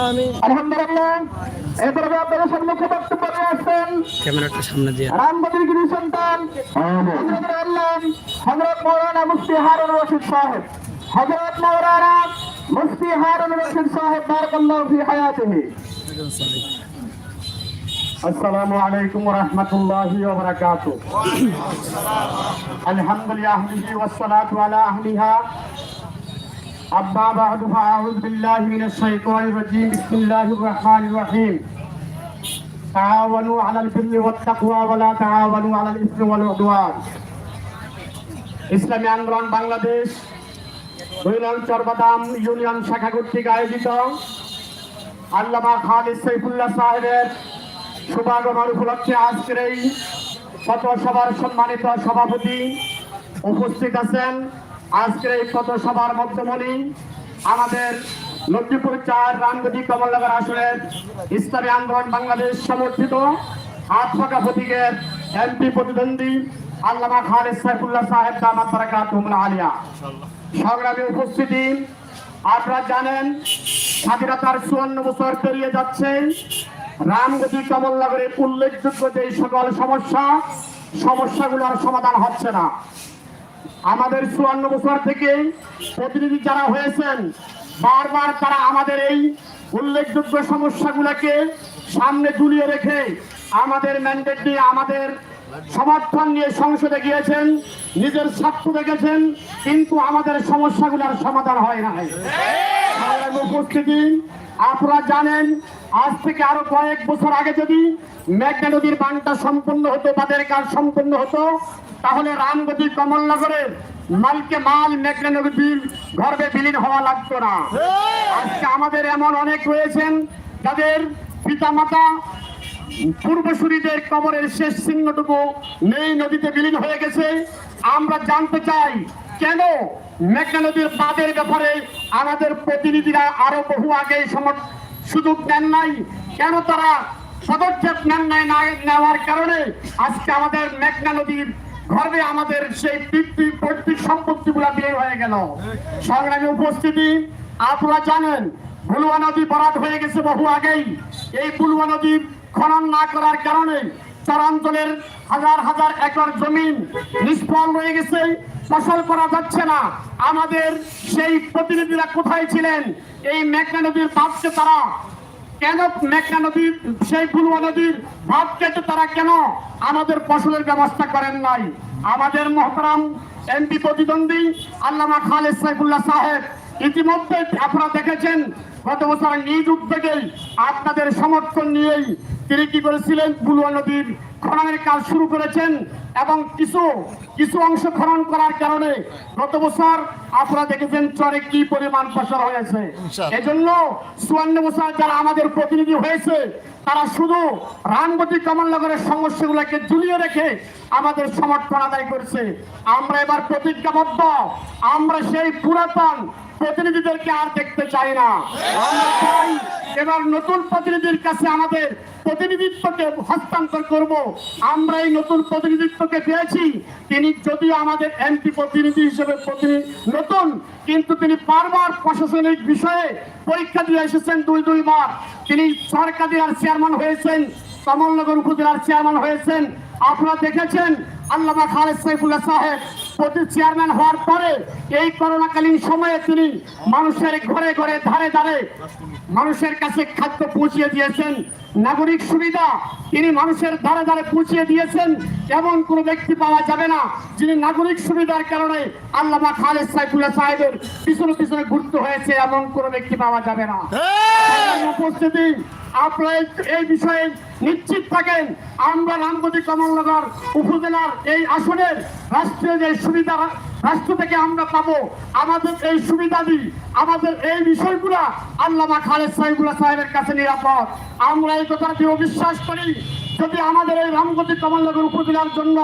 আমিন আলহামদুলিল্লাহ এরপরে আপনাদের সম্মুখে বক্তব্য নিয়ে আসছেন ক্যামেরাটা সামনে দিয়ে রামগতির গিরি সন্তান হজরত আল্লাহ হজরত মৌলানা মুফতি হারুন রশিদ সাহেব হজরত মৌলানা মুফতি হারুন রশিদ সাহেব বারাকাল্লাহু ফি হায়াতিহি السلام عليكم ورحمة الله وبركاته الحمد لله والصلاة على أهلها أما بعد فأعوذ بالله من الشيطان الرجيم بسم الله الرحمن الرحيم تعاونوا على البر والتقوى ولا تعاونوا على الإثم والعدوان ইসলামী আন্দোলন বাংলাদেশ দুই নং চরবাদাম ইউনিয়ন শাখা কর্তৃক আয়োজিত আল্লামা খালিদ সৈফুল্লাহ সাহেবের শুভাগমন উপলক্ষে আজকের এই পথসভার সম্মানিত সভাপতি উপস্থিত আছেন আজকের এই পথসভার মধ্যমণি আমাদের লক্ষ্মীপুর চার রামগতি কমলনগর আসনের ইসলামী আন্দোলন বাংলাদেশ সমর্থিত হাত পাকা প্রতীকের এমপি প্রতিদ্বন্দ্বী আল্লামা খালেদ সাইফুল্লাহ সাহেব দামাত বারাকাতুহুল আলিয়া। সংগ্রামী উপস্থিতি আপনারা জানেন, স্বাধীনতার চুয়ান্ন বছর পেরিয়ে যাচ্ছে। রামগতি কমলনগরের উল্লেখযোগ্য যে সকল সমস্যা, সমস্যাগুলোর সমাধান হচ্ছে না। আমাদের চুয়ান্ন বছর থেকে প্রতিনিধি যারা হয়েছেন, বারবার তারা আমাদের এই উল্লেখযোগ্য সমস্যাগুলোকে সামনে ঝুলিয়ে রেখে আমাদের ম্যান্ডেট নিয়ে, আমাদের সমর্থন নিয়ে সংসদে গিয়েছেন, নিজের স্বার্থ দেখেছেন, কিন্তু আমাদের সমস্যাগুলোর সমাধান হয় না উপস্থিতি, আপনারা জানেন, আজ থেকে আরও কয়েক বছর আগে যদি মেঘনা নদীর বানটা সম্পূর্ণ হতো তাদের কাজ সম্পূর্ণ হতো তাহলে রাম রামগতি কমলনগরের মালকে মাল মেঘনা নদীর গর্বে বিলীন হওয়া লাগতো না। আজকে আমাদের এমন অনেক রয়েছেন যাদের পিতামাতা পূর্বসূরীদের কবরের শেষ চিহ্নটুকু নেই, নদীতে বিলীন হয়ে গেছে। আমরা জানতে চাই, কেন মেঘনা নদীর বাঁধের ব্যাপারে আমাদের প্রতিনিধিরা আরও বহু আগে সুযোগ নেন নাই? কেন তারা পদক্ষেপ নেন নাই নেওয়ার কারণে আজকে আমাদের মেঘনা নদীর গর্বে আমাদের সেই পিতৃ পৈতৃক সম্পত্তি গুলা বের হয়ে গেল। সংগ্রামী উপস্থিতি, আপনারা জানেন, বুলুয়া নদী বরাদ হয়ে গেছে বহু আগেই। এই বুলুয়া নদী খনন না করার কারণে চরাঞ্চলের হাজার হাজার একর জমিন নিষ্ফল রয়ে গেছে, ফসল করা যাচ্ছে না। আমাদের সেই প্রতিনিধিরা কোথায় ছিলেন? এই মেঘনা নদীর বাঁধকে তারা কেন মেঘনা নদীর সেই বুলুয়া নদীর ভাব কেটে তারা কেন আমাদের ফসলের ব্যবস্থা করেন নাই? আমাদের মহতারাম এমপি প্রতিদ্বন্দ্বী আল্লামা খালেদ সাইফুল্লাহ সাহেব, ইতিমধ্যে আপনারা দেখেছেন, গত বছর নিজ উদ্যোগেই আপনাদের সমর্থন নিয়েই তিনি কি করেছিলেন? বুলুয়া নদীর খননের কাজ শুরু করেছেন। এবং কিছু কিছু অংশ খনন করার কারণে গত বছর আপনারা দেখেছেন চরে কি পরিমাণ ফসল হয়েছে। এজন্য চুয়ান্ন বছর যারা আমাদের প্রতিনিধি হয়েছে তারা শুধু রামগতি কমলনগরের সমস্যাগুলোকে ঝুলিয়ে রেখে আমাদের সমর্থন আদায় করছে। আমরা এবার প্রতিজ্ঞাবদ্ধ আমরা সেই পুরাতন প্রতিনিধিদেরকে আর দেখতে চাই না। আমরা চাই এবার নতুন প্রতিনিধির কাছে আমাদের প্রতিনিধিত্বকে হস্তান্তর করব। আমরা এই নতুন প্রতিনিধিত্বকে পেয়েছি। তিনি যদিও আমাদের এমপি প্রতিনিধি হিসেবে নতুন, কিন্তু তিনি বারবার প্রশাসনিক বিষয়ে পরীক্ষা দিয়ে এসেছেন দুই দুইবার তিনি সরকারি আর চেয়ারম্যান হয়েছেন কমলনগর উপজেলার চেয়ারম্যান হয়েছেন। আপনারা দেখেছেন, আল্লামা খালেদ সাইফুল্লাহ সাহেব প্রতি চেয়ারম্যান হওয়ার পরে এই করোনাকালীন সময়ে তিনি মানুষের ঘরে ঘরে ধারে ধারে মানুষের কাছে খাদ্য পৌঁছিয়ে দিয়েছেন। নাগরিক সুবিধা তিনি মানুষের ধারে ধারে পৌঁছিয়ে দিয়েছেন এমন কোনো ব্যক্তি পাওয়া যাবে না যিনি নাগরিক সুবিধার কারণে আল্লামা খালেদ সাইফুল্লাহ সাহেবের পিছনে পিছনে ঘুরতে হয়েছে এমন কোনো ব্যক্তি পাওয়া যাবে না। উপস্থিতি আপনারা এই- এই বিষয়ে নিশ্চিত থাকেন আমরা রামগতি কমলনগর উপজেলার এই আসনের রাষ্ট্রীয় যে সুবিধা রাষ্ট্র থেকে আমরা পাবো। আমাদের এই সুবিধাদি আমাদের এই বিষয়গুলা আল্লামা খালেদ সাহেবুল্লাহ সাহেবের কাছে নিরাপদ। আমরা এই কথা দৃঢ় বিশ্বাস করি, যদি আমাদের এই রামগতি কমলনগর উপজেলার জন্য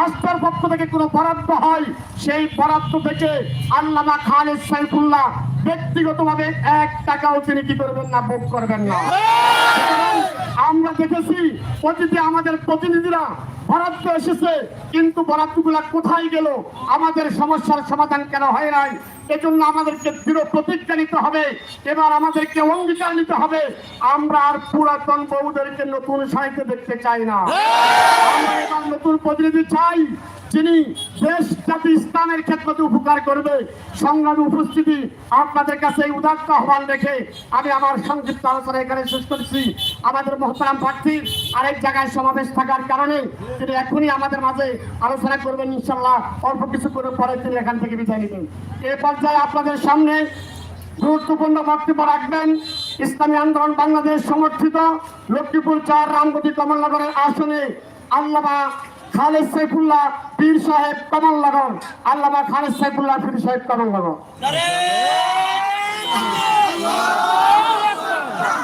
রাষ্ট্রের পক্ষ থেকে কোনো বরাদ্দ হয়, সেই বরাদ্দ থেকে আল্লামা খালেদ সাইফুল্লাহ ব্যক্তিগতভাবে এক টাকাও তিনি কি করবেন না, ভোগ করবেন না। আমরা দেখেছি অতীতে আমাদের প্রতিনিধিরা বরাদ্দ এসেছে কিন্তু বরাদ্দগুলা কোথায় গেল? আমাদের সমস্যার সমাধান কেন হয় নাই? এজন্য আমাদেরকে দৃঢ় প্রতিজ্ঞা নিতে হবে এবার আমাদেরকে অঙ্গীকার নিতে হবে। আমরা আর পুরাতন বউদেরকে নতুন সাহিত্য দেখতে চাই না। আমরা এবার নতুন প্রতিনিধি চাই যিনি দেশ জাতি ইসলামের ক্ষেত্রে উপকার করবে। সংগ্রামী উপস্থিতি আপনাদের কাছে উদাত্ত আহ্বান রেখে আমি আমার সংক্ষিপ্ত আলোচনা এখানে শেষ করছি। আমাদের মহতারাম প্রার্থী আরেক জায়গায় সমাবেশ থাকার কারণে তিনি এখনই আমাদের মাঝে আলোচনা করবেন ইনশাল্লাহ অল্প কিছু করে পরে তিনি এখান থেকে বিদায় নেবেন। এ পর্যায়ে আপনাদের সামনে গুরুত্বপূর্ণ বক্তব্য রাখবেন। ইসলামী আন্দোলন বাংলাদেশ সমর্থিত লক্ষ্মীপুর চার, রামগতি কমলনগরের আসনে আল্লামা খালেদ সাইফুল্লাহ পীর সাহেব কমলনগর, আল্লামা খালেদ সাইফুল্লাহ পীর সাহেব কমলনগর।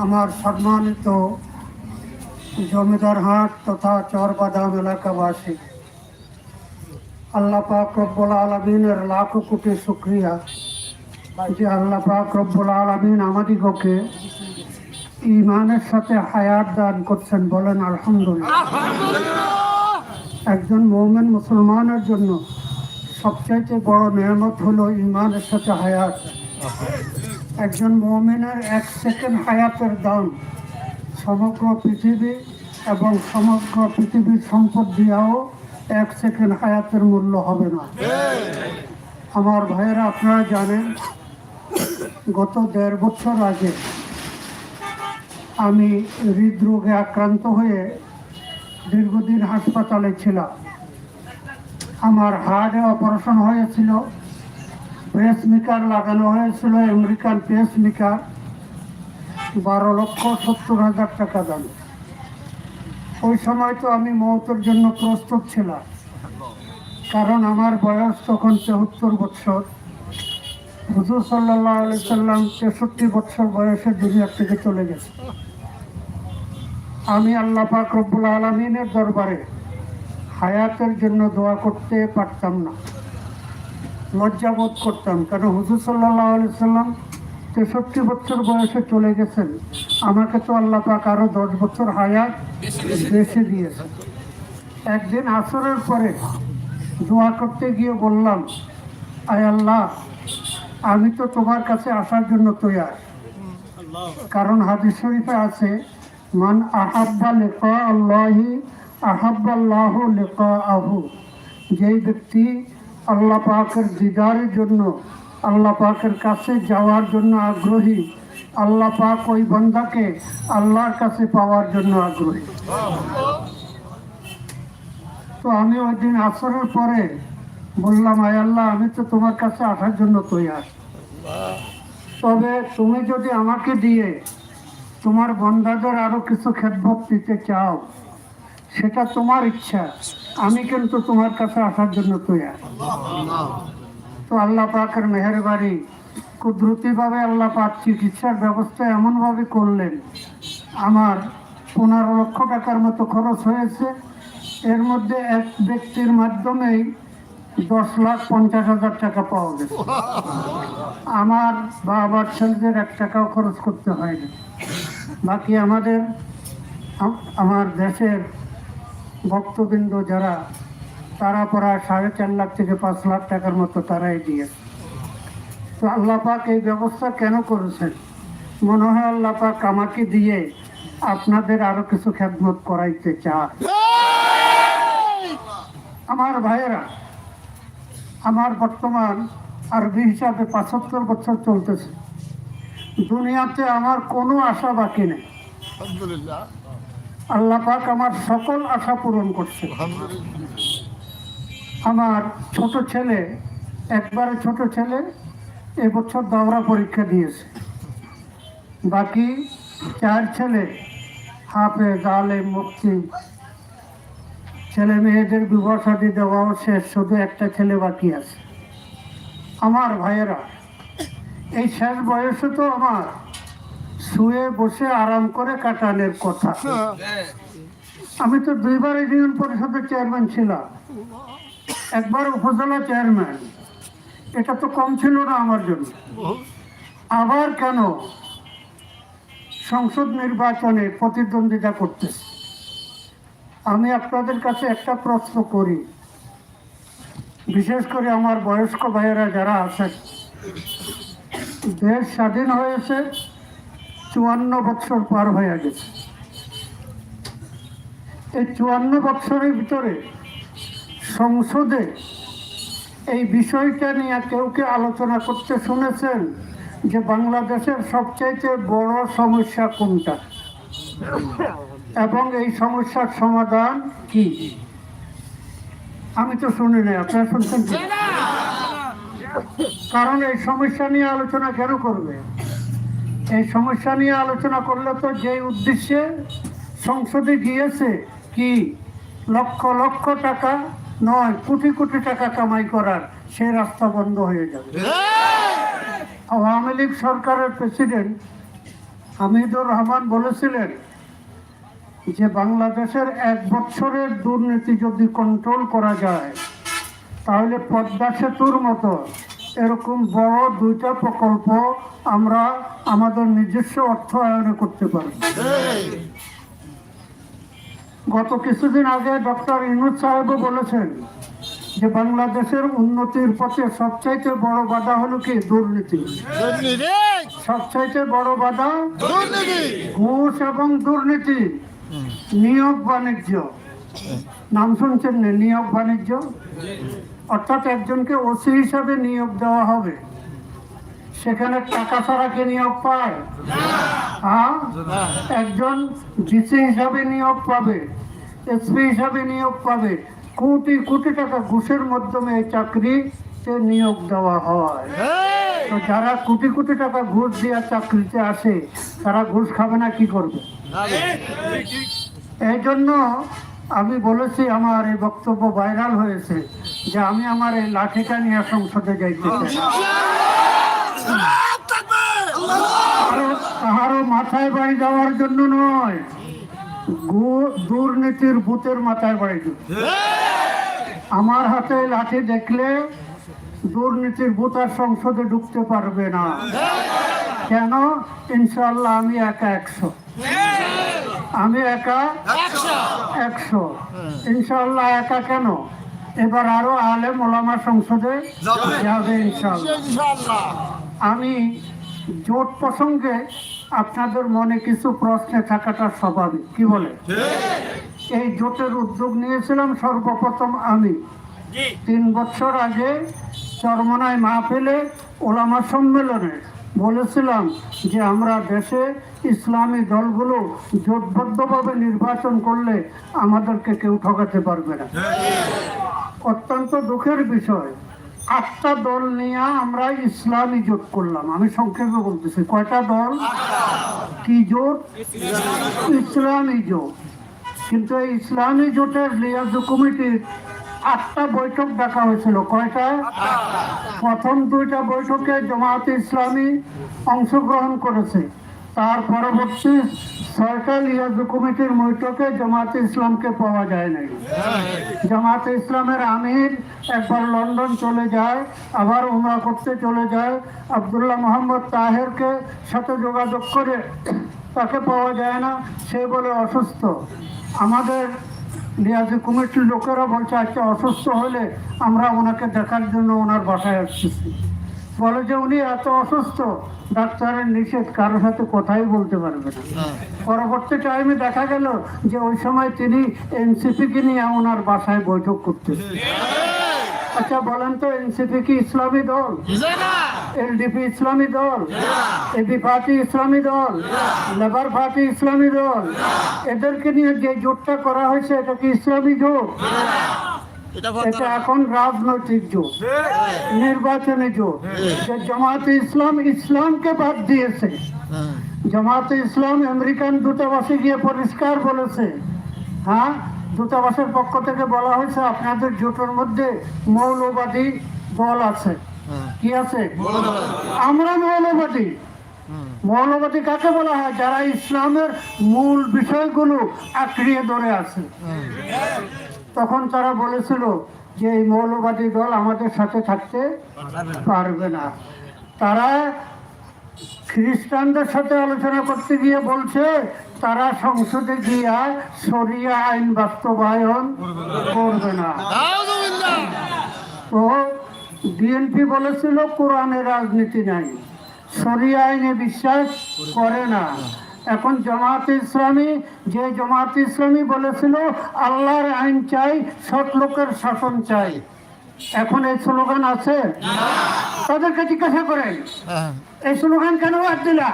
আমার সম্মানিত জমিদার হাট তথা চরবাদাম এলাকাবাসী, আল্লাহ পাক রব্বুল আলমিনের লাখো কোটি শুক্রিয়া যে আল্লাহ পাক রব্বুল আলমিন আমাদিগকে ইমানের সাথে হায়াত দান করছেন বলেন আলহামদুলিল্লাহ। একজন মৌমেন মুসলমানের জন্য সবচাইতে বড় নিয়ামত হলো ইমানের সাথে হায়াত। একজন মোমেনের এক সেকেন্ড হায়াতের দাম সমগ্র পৃথিবী এবং সমগ্র পৃথিবীর সম্পদ দিয়াও এক সেকেন্ড হায়াতের মূল্য হবে না। আমার ভাইয়েরা, আপনারা জানেন, গত দেড় বছর আগে আমি হৃদরোগে আক্রান্ত হয়ে দীর্ঘদিন হাসপাতালে ছিলাম। আমার হার্টে অপারেশন হয়েছিল। পেস মিকার লাগানো হয়েছিল আমেরিকান পেস মিকার বারো লক্ষ সত্তর হাজার টাকা দাম। ওই সময় তো আমি মৌতের জন্য প্রস্তুত ছিলাম, কারণ আমার বয়স তখন চৌহত্তর বছর। হুজুর সাল্লাহ সাল্লাম তেষট্টি বছর বয়সে দুনিয়ার থেকে চলে গেছে। আমি আল্লাহ পাক রব্বুল আলমিনের দরবারে হায়াতের জন্য দোয়া করতে পারতাম না। লজ্জাবোধ করতাম। কারণ হুজুর সাল্লাহ তেষট্টি বছর বয়সে চলে গেছেন। আমাকে তো আল্লাহ পাক আরও দশ বছর হায়াত বেশি দিয়েছে একদিন আসরের পরে দোয়া করতে গিয়ে বললাম, আয় আল্লাহ, আমি তো তোমার কাছে আসার জন্য তৈয়ার। কারণ হাদিস শরীফে আছে, মান আহাব্বা লেখা আল্লাহি আহাব্বাল্লাহ লেখা আহু যেই ব্যক্তি আল্লাহ পাকের দিদারের জন্য, আল্লাহ পাকের কাছে যাওয়ার জন্য আগ্রহী, আল্লাহ পাক ওই বন্ধাকে আল্লাহর কাছে পাওয়ার জন্য আগ্রহী। তো আমি ওই দিন আসরের পরে বললাম, আয় আল্লাহ, আমি তো তোমার কাছে আসার জন্য তৈয়ার। তবে তুমি যদি আমাকে দিয়ে তোমার বন্ধাদের আরও কিছু খেদমত দিতে চাও সেটা তোমার ইচ্ছা। আমি কিন্তু তোমার কাছে আসার জন্য তৈয়ার। তো আল্লাহ পাকের মেহরবানি কুদরতিভাবে আল্লাহ পাক চিকিৎসার ব্যবস্থা এমনভাবে করলেন। আমার পনেরো লক্ষ টাকার মতো খরচ হয়েছে। এর মধ্যে এক ব্যক্তির মাধ্যমেই দশ লাখ পঞ্চাশ হাজার টাকা পাওয়া গেছে। আমার বা ছেলেদের এক টাকাও খরচ করতে হয়নি। বাকি আমাদের আমার দেশের ভক্তবৃন্দ যারা, তারা প্রায় সাড়ে চার লাখ থেকে পাঁচ লাখ টাকার মতো তারাই দিয়েছে। তো আল্লাহ পাক এই ব্যবস্থা কেন করেছেন? মনে হয় আল্লাহ পাক আমাকে দিয়ে আপনাদের আরও কিছু খেদমত করাইতে চায় আমার ভাইয়েরা, আমার বর্তমান আরবি হিসাবে পঁচাত্তর বছর চলতেছে। দুনিয়াতে আমার কোনো আশা বাকি নেই। আল্লাহ পাক আমার সকল আশা পূরণ করছে। আমার ছোট ছেলে, একবারে ছোট ছেলে এবছর দাওরা পরীক্ষা দিয়েছে। বাকি চার ছেলে, হাফেজ, আলেম মুক্তি ছেলে মেয়েদের বিবাহ দেওয়াও শেষ, শুধু একটা ছেলে বাকি আছে। আমার ভাইয়েরা, এই শেষ বয়সে তো আমার শুয়ে বসে আরাম করে কাটানোর কথা। আমি তো দুইবার ইউনিয়ন পরিষদের চেয়ারম্যান ছিলাম। একবার উপজেলা চেয়ারম্যান। এটা তো কম ছিল না আমার জন্য। আবার কেন সংসদ নির্বাচনে প্রতিদ্বন্দ্বিতা করতে? আমি আপনাদের কাছে একটা প্রশ্ন করি। বিশেষ করে আমার বয়স্ক ভাইয়েরা যারা আছেন। দেশ স্বাধীন হয়েছে চুয়ান্ন বৎসর পার হয়ে গেছে। এই চুয়ান্ন বৎসরের ভিতরে সংসদে এই বিষয়টা নিয়ে কেউ কে আলোচনা করতে শুনেছেন যে বাংলাদেশের সবচাইতে বড় সমস্যা কোনটা? এবং এই সমস্যার সমাধান কি? আমি তো শুনি নাই আপনারা শুনছেন কারণ এই সমস্যা নিয়ে আলোচনা কেন করবে? এই সমস্যা নিয়ে আলোচনা করলে তো যে উদ্দেশ্যে সংসদে গিয়েছে কি লক্ষ লক্ষ টাকা নয়, কোটি কোটি টাকা কামাই করার সেই রাস্তা বন্ধ হয়ে যাবে। আওয়ামী লীগ সরকারের প্রেসিডেন্ট হামিদুর রহমান বলেছিলেন যে বাংলাদেশের এক বছরের দুর্নীতি যদি কন্ট্রোল করা যায়, তাহলে পদ্মা সেতুর মতো এরকম বড় দুইটা প্রকল্প আমরা আমাদের নিজস্ব অর্থ অর্থায়নে করতে পারি। গত কিছুদিন আগে ডক্টর ইনুজ সাহেবও বলেছেন যে বাংলাদেশের উন্নতির পথে সবচাইতে বড় বাধা হলো কি? দুর্নীতি। সবচাইতে বড় বাধা ঘুষ এবং দুর্নীতি। নিয়োগ বাণিজ্য। নাম শুনছেন নিয়োগ বাণিজ্য? অর্থাৎ একজনকে ওসি হিসাবে নিয়োগ দেওয়া হবে। সেখানে টাকা ছাড়া কে নিয়োগ পায়? হ্যাঁ একজন ডিসি হিসাবে নিয়োগ পাবে, এসপি হিসাবে নিয়োগ পাবে। কোটি কোটি টাকা ঘুষের মাধ্যমে এই চাকরিতে নিয়োগ দেওয়া হয়। তো যারা কোটি কোটি টাকা ঘুষ দেওয়া চাকরিতে আসে, তারা ঘুষ খাবে না, কি করবে? এই জন্য আমি বলেছি, আমার এই বক্তব্য ভাইরাল হয়েছে। যে আমি আমার এই লাঠিটা নিয়ে সংসদে যাইতে কাহারও মাথায় বাড়ি যাওয়ার জন্য নয়। দুর্নীতির ভূতের মাথায় বাড়ি আমার হাতে লাঠি দেখলে দুর্নীতির ভূত আর সংসদে ঢুকতে পারবে না। কেন? ইনশাল্লাহ আমি একা একশো। আমি একা একশো। ইনশাল্লাহ একা কেন? এবার আরও আলেম ওলামা সংসদে যাবে। ইনশাল্লাহ আমি জোট প্রসঙ্গে আপনাদের মনে কিছু প্রশ্নে থাকাটা স্বাভাবিক। কি বলে? এই জোটের উদ্যোগ নিয়েছিলাম সর্বপ্রথম আমি। তিন বছর আগে চরমনায় মাহফিলে ওলামা সম্মেলনে বলেছিলাম যে আমরা দেশে ইসলামী দলগুলো জোটবদ্ধভাবে নির্বাচন করলে আমাদেরকে কেউ ঠকাতে পারবে না। অত্যন্ত দুঃখের বিষয়। আটটা দল নিয়ে আমরা ইসলামী জোট করলাম। আমি সংক্ষেপে বলতেছি, কয়টা দল? কি জোট? ইসলামী জোট। কিন্তু এই ইসলামী জোটের লিয়াজু কমিটির আটটা বৈঠক ডাকা হয়েছিল। কয়টা? প্রথম দুইটা বৈঠকে জামায়াতে ইসলামী অংশগ্রহণ করেছে। তার পরবর্তী ছয়টা লিয়াজু কমিটির বৈঠকে জামাতে ইসলামকে পাওয়া যায় নাই। জামাতে ইসলামের আমির একবার লন্ডন চলে যায়, আবার উমরা করতে চলে যায়। আবদুল্লাহ মোহাম্মদ তাহেরকে সাথে যোগাযোগ করে তাকে পাওয়া যায় না, সে বলে অসুস্থ। আমাদের লিয়াজি কমিটির লোকেরা বলছে আজকে অসুস্থ হলে আমরা ওনাকে দেখার জন্য ওনার বাসায় আসতেছি। বলে যে উনি এত অসুস্থ ডাক্তারের নিষেধ কারোর সাথে কথাই বলতে পারবে না। পরবর্তী টাইমে দেখা গেল যে ওই সময় তিনি এনসিপি কে নিয়ে ওনার বাসায় বৈঠক করতেছে আচ্ছা বলেন তো এনসিপি কি ইসলামী দল? এলডিপি ইসলামী দল? এবি পার্টি ইসলামী দল? লেবার পার্টি ইসলামী দল? এদেরকে নিয়ে যে জোটটা করা হয়েছে এটা কি ইসলামী জোট? এটা এখন রাজনৈতিক যুগ নির্বাচনী যুগ যে জামাতে ইসলাম ইসলামকে বাদ দিয়েছে। হ্যাঁ। জামাতে ইসলাম আমেরিকান দূতাবাসে গিয়ে পরিষ্কার বলেছে। হ্যাঁ? দূতাবাসের পক্ষ থেকে বলা হয়েছে আপনাদের জোটের মধ্যে মৌলবাদী দল আছে। হ্যাঁ। কি আছে? আমরা মৌলবাদী। মৌলবাদী কাকে বলা হয়? যারা ইসলামের মূল বিষয়গুলো আঁকড়িয়ে ধরে আছে। তখন তারা বলেছিল যে এই মৌলবাদী দল আমাদের সাথে থাকতে পারবে না। তারা খ্রিস্টানদের সাথে আলোচনা করতে গিয়ে বলছে, তারা সংসদে গিয়া সরিয়া আইন বাস্তবায়ন করবে না। তো বিএনপি বলেছিল, কোরআনে রাজনীতি নাই। সরিয়া আইনে বিশ্বাস করে না। এখন জামাত ইসলামী যে জামাত ইসলামী বলেছিল আল্লাহর আইন চাই সৎ লোকের শাসন চাই। এখন এই স্লোগান আছে? তাদেরকে জিজ্ঞাসা করেন। হ্যাঁ। এই স্লোগান কেন বাদ দিলা?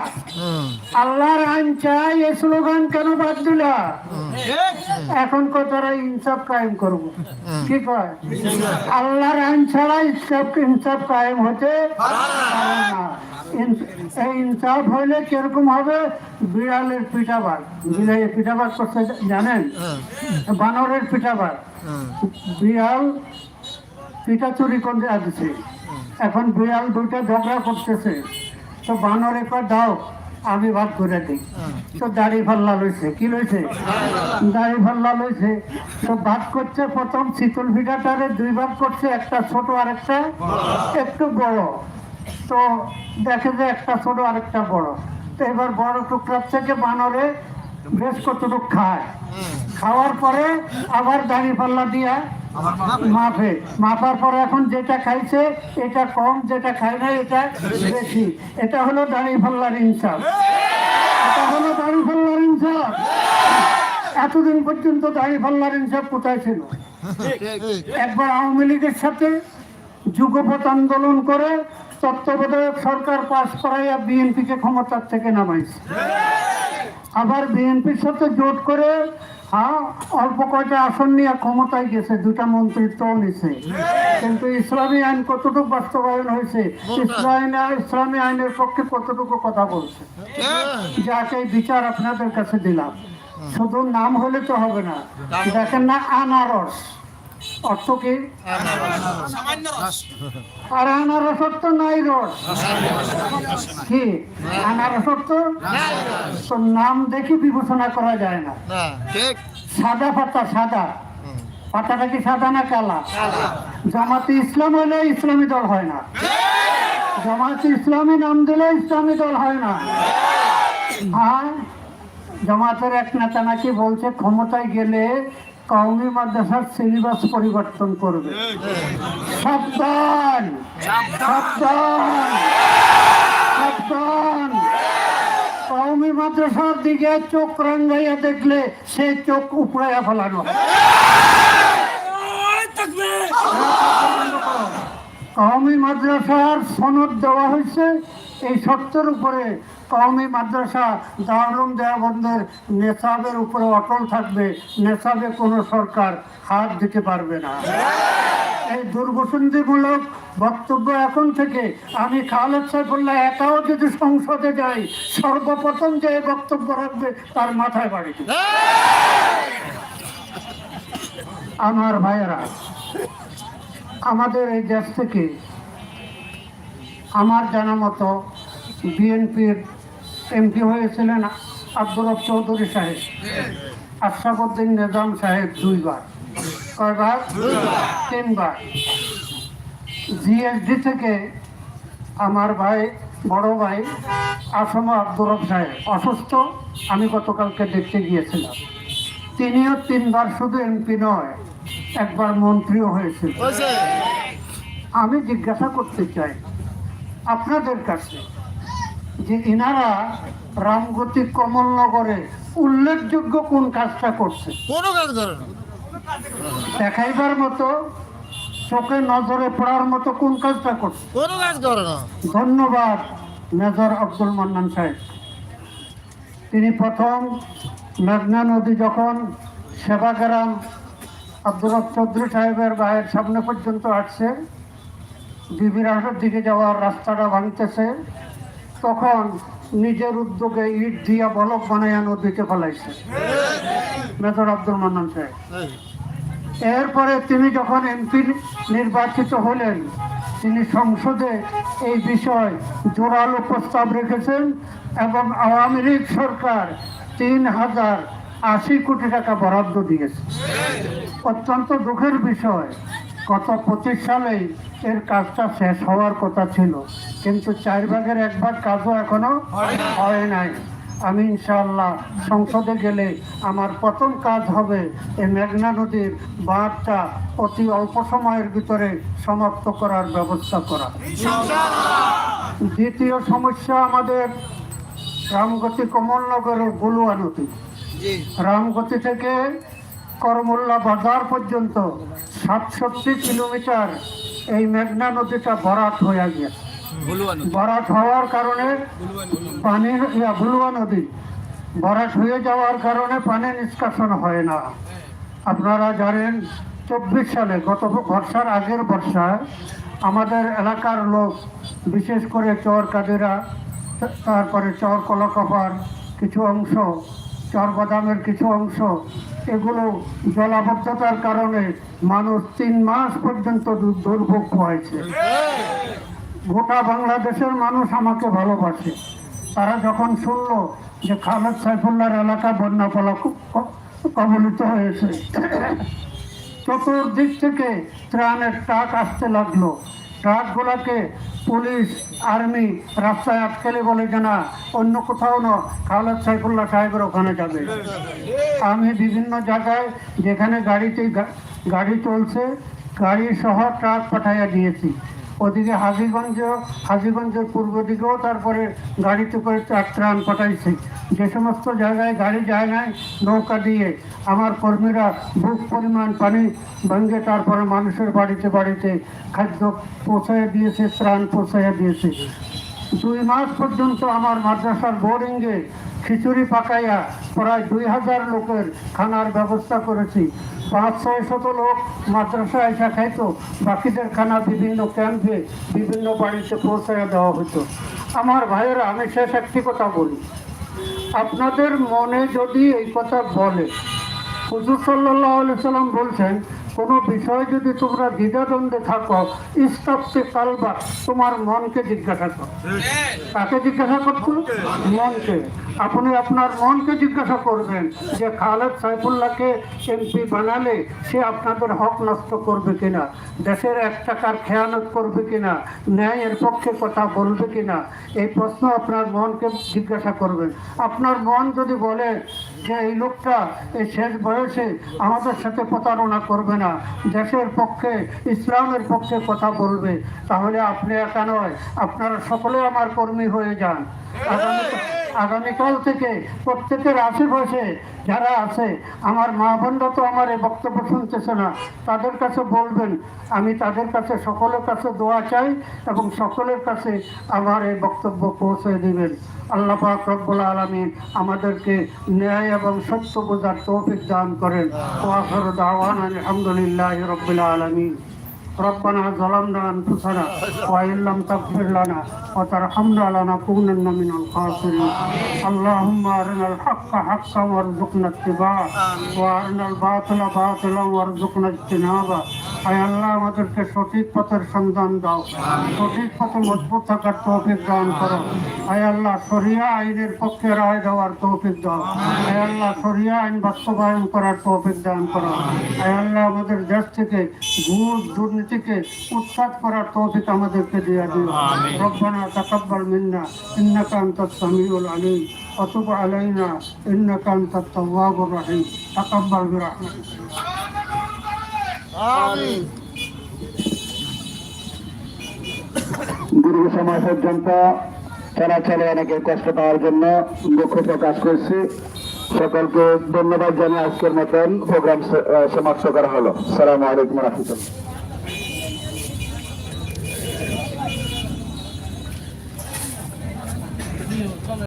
আল্লাহর আইন চাই এই স্লোগান কেন বাদ দিলা? এখন কো তারা ইনসাফ কায়েম করব। কি কয়? আল্লাহর আইন ছাড়া ইনসাফ ইনসাফ কায়েম হতে এই ইনসাফ হইলে কীরকম হবে? বিড়ালের পিঠাবার বিড়ালের পিঠাবার করতে জানেন? বানরের পিঠাবার বিড়াল পিঠা চুরি করে আসছে। এখন বিড়াল দুইটা ঝগড়া করতেছে। তো বানরে কয় দাও আমি ভাগ করে দিই। তো দাড়ি ফাল্লা লইছে কি লইছে? দাড়ি ফাল্লা লইছে। তো ভাগ করছে প্রথম শীতল ভিটাটারে দুই ভাগ করছে একটা ছোট আর একটা একটু বড়। তো দেখে যে একটা ছোট আর একটা বড়। তো এবার বড় টুকরার থেকে বানরে বেশ কতটুকু খায়। খাওয়ার পরে আবার দাড়ি পাল্লা দিয়া মাপে মাপার পরে এখন যেটা খাইছে, এটা কম, যেটা খায় না এটা বেশি। এটা হলো দাড়ি পাল্লার ইনসাফ। এটা হলো দাড়ি পাল্লার ইনসাফ। এতদিন পর্যন্ত দাড়ি পাল্লার ইনসাফ কোথায় ছিল? একবার আওয়ামী লীগের সাথে যুগপথ আন্দোলন করে তত্ত্বাবধায়ক সরকার পাশ করাইয়া বিএনপিকে ক্ষমতার থেকে নামাইছে। আবার বিএনপির সাথে জোট করে হ্যাঁ অল্প কয়টা আসন নিয়ে ক্ষমতায় গেছে দুটা মন্ত্রিত্ব নিছে। কিন্তু ইসলামী আইন কতটুকু বাস্তবায়ন হয়েছে, ইসলামী ইসলামী আইনের পক্ষে কতটুকু কথা বলছে? যাকে বিচার আপনাদের কাছে দিলাম। শুধু নাম হলে তো হবে না। দেখেন না, আনারস। অর্থ কি আর আনারস অর্থ নাই রস। কি? আনারস অর্থ তো নাম দেখে বিবেচনা করা যায় না। না সাদা পাতা সাদা। পাতাটা কি সাদা না কালা? জামাতে ইসলাম হলে ইসলামী দল হয় না। জামাতে ইসলামী নাম দিলে ইসলামী দল হয় না। আর জামাতের এক নেতা নাকি বলছে ক্ষমতায় গেলে কওমি মাদ্রাসার সিলেবাস পরিবর্তন করবে। সাবধান! সাবধান! সাবধান! কওমি মাদ্রাসার দিকে চোখ রাঙ্গাইয়া দেখলে সে চোখ উপড়াইয়া ফেলানো। কওমি মাদ্রাসার সনদ দেওয়া হয়েছে। এই শর্তের উপরে কওমি মাদ্রাসা দারুম দেওয়াবন্দের নেশাবের উপরে অটল থাকবে। নেশাবে কোনো সরকার হাত দিতে পারবে না। এই দুর্ঘটনমূলক বক্তব্য এখন থেকে আমি খালেদ সাইফুল্লাহ একাও যদি সংসদে যাই সর্বপ্রথম যে বক্তব্য রাখবে তার মাথায় বাড়ি দেবে। আমার ভাইয়েরা আমাদের এই দেশ থেকে আমার জানা মতো বিএনপির এমপি হয়েছিলেন আব্দুর চৌধুরী সাহেব, আশরাফুদ্দিন নিজাম সাহেব দুইবার, কয়বার? তিনবার। জিএসডি থেকে আমার ভাই, বড় ভাই আসম আব্দুর সাহেব অসুস্থ, আমি গতকালকে দেখতে গিয়েছিলাম। তিনিও তিনবার শুধু এমপি নয় একবার মন্ত্রীও হয়েছিল হয়েছে। আমি জিজ্ঞাসা করতে চাই আপনাদের কাছে যে ইনারা রামগতি কমলনগরে উল্লেখযোগ্য কোন কাজটা করছে? দেখাইবার মতো চোখে নজরে পড়ার মতো কোন কাজটা করছে? ধন্যবাদ মেজর আব্দুল মান্নান সাহেব। তিনি প্রথম মেঘনা নদী যখন সেবাগ্রাম আব্দুল চৌধুরী সাহেবের গায়ের সামনে পর্যন্ত আসছে। বিবিরাটের দিকে যাওয়ার রাস্তাটা ভাঙতেছে। তখন নিজের উদ্যোগে ইট দিয়া বলক বানাইয়া নদীতে ফেলাইছে। মেজর আব্দুল মান্নান সাহেব। এরপরে তিনি যখন এমপি নির্বাচিত হলেন, তিনি সংসদে এই বিষয় জোরালো প্রস্তাব রেখেছেন এবং আওয়ামী লীগ সরকার তিন হাজার আশি কোটি টাকা বরাদ্দ দিয়েছে। অত্যন্ত দুঃখের বিষয়, গত পঁচিশ সালেই এর কাজটা শেষ হওয়ার কথা ছিল, কিন্তু চার ভাগের এক ভাগ কাজও এখনও হয় নাই। আমি ইনশাআল্লাহ সংসদে গেলে আমার প্রথম কাজ হবে এই মেঘনা নদীর বাঁধটা অতি অল্প সময়ের ভিতরে সমাপ্ত করার ব্যবস্থা করা। দ্বিতীয় সমস্যা আমাদের রামগতি কমলনগরের গলুয়া নদী। রামগতি থেকে করমুল্লা বাজার পর্যন্ত সাতষট্টি কিলোমিটার এই মেঘনা নদীটা ভরাট হয়ে গিয়েছে। ভরাট হওয়ার কারণে পানির বুলুয়া নদী ভরাট হয়ে যাওয়ার কারণে পানি নিষ্কাশন হয় না। আপনারা জানেন চব্বিশ সালে গত বর্ষার আগের বর্ষায় আমাদের এলাকার লোক বিশেষ করে চর কাদিরা তারপরে চর কলাকপার কিছু অংশ চর বাদামের কিছু অংশ, এগুলো জলাবদ্ধতার কারণে মানুষ তিন মাস পর্যন্ত দুর্ভোগ হয়েছে গোটা বাংলাদেশের মানুষ আমাকে ভালোবাসে। তারা যখন শুনল যে খালেদ সাইফুল্লাহর এলাকা বন্যা কবলিত হয়েছে, চতুর্দিক থেকে ত্রাণের ট্রাক আসতে লাগল। ট্রাকগুলোকে পুলিশ, আর্মি, রাস্তায় আটকেলে বলে যে না, অন্য কোথাও না খালেদ সাইফুল্লাহ সাহেবের ওখানে যাবে। আমি বিভিন্ন জায়গায় যেখানে গাড়িতে গাড়ি চলছে গাড়ি সহ ট্রাক পাঠাইয়া দিয়েছি। ওদিকে হাজিগঞ্জ, হাজিগঞ্জের পূর্ব দিকেও তারপরে গাড়িতে করে ত্রাণ পাঠাইছি। যে সমস্ত জায়গায় গাড়ি যায় নাই, নৌকা দিয়ে। আমার কর্মীরা বুক পরিমাণ পানি ভেঙে তারপরে মানুষের বাড়িতে বাড়িতে খাদ্য পৌঁছাইয়া দিয়েছে, ত্রাণ পৌঁছাইয়া দিয়েছে। দুই মাস পর্যন্ত আমার মাদ্রাসার বোর্ডিংয়ে খিচুড়ি পাকাইয়া প্রায় দুই হাজার লোকের খানার ব্যবস্থা করেছি। পাঁচ, ছয় শত লোক মাদ্রাসা এসে খাইতো। বাকিদের খানা বিভিন্ন ক্যাম্পে, বিভিন্ন বাড়িতে পৌঁছাইয়া দেওয়া হতো আমার ভাইয়েরা, আমি শেষ একটি কথা বলি। আপনাদের মনে যদি এই কথা বলে, হুজুর সাল্লাহ সাল্লাম বলছেন কোনো বিষয় যদি তোমরা দ্বিধাদ্বন্দ্বে থাকো ইস্তাফতে কালবা তোমার মনকে জিজ্ঞাসা করো। কাকে জিজ্ঞাসা করছ? মনকে। আপনি আপনার মনকে জিজ্ঞাসা করবেন যে খালেদ সাইফুল্লাহকে এমপি বানালে সে আপনাদের হক নষ্ট করবে কিনা? দেশের এক টাকার খেয়ানত করবে কিনা? ন্যায়ের পক্ষে কথা বলবে কিনা? এই প্রশ্ন আপনার মনকে জিজ্ঞাসা করবেন। আপনার মন যদি বলে যে এই লোকটা এই শেষ বয়সে আমাদের সাথে প্রতারণা করবে না, দেশের পক্ষে, ইসলামের পক্ষে কথা বলবে, তাহলে আপনি একা নয়, আপনারা সকলে আমার কর্মী হয়ে যান। আগামী আগামীকাল থেকে প্রত্যেকের আশেপাশে যারা আছে, আমার মা বোনরা তো আমার এই বক্তব্য শুনতেছে না, তাদের কাছে বলবেন। আমি তাদের কাছে, সকলের কাছে দোয়া চাই এবং সকলের কাছে আমার এই বক্তব্য পৌঁছে দিবেন। আল্লাহ রব্বুল আলমিন আমাদেরকে ন্যায় এবং সত্য বোঝার তৌফিক দান করেন। আলহামদুলিল্লাহ রব্বুল আলমিন। ربنا ظلمنا انفسنا وان لم تغفر لنا وترحمنا لنكونن من الخاسرين اللهم ارنا الحق حقا وارزقنا اتباعه وارنا الباطل باطلا وارزقنا اجتنابه আয় আল্লাহ আমাদেরকে সঠিক পথের সন্ধান দাও সঠিক পথে মজবুত থাকার তৌফিক দান করো আয় আল্লাহ সরিয়া আইনের পক্ষে রায় দেওয়ার তৌফিক দাও আয় আল্লাহ সরিয়া আইন বাস্তবায়ন করার তৌফিক দান করো আয় আল্লাহ আমাদের দেশ থেকে ঘুষ দুর্নীতিকে উৎখাত করার তৌফিক আমাদেরকে দিয়ে দিও রব্বানা তাকাব্বাল মিন্না ইন্নাকা আনতাস সামিউল আলিম وتب علينا انك انت التواب الرحيم تقبل برحمتك আমিন দীর্ঘ সময় পর্যন্ত চলাচলে অনেকের কষ্ট পাওয়ার জন্য দুঃখ প্রকাশ করছি সকলকে ধন্যবাদ জানিয়ে আজকের মতন প্রোগ্রাম সমাপ্ত করা হলো সালাম আলাইকুম রহমতুল্লাহ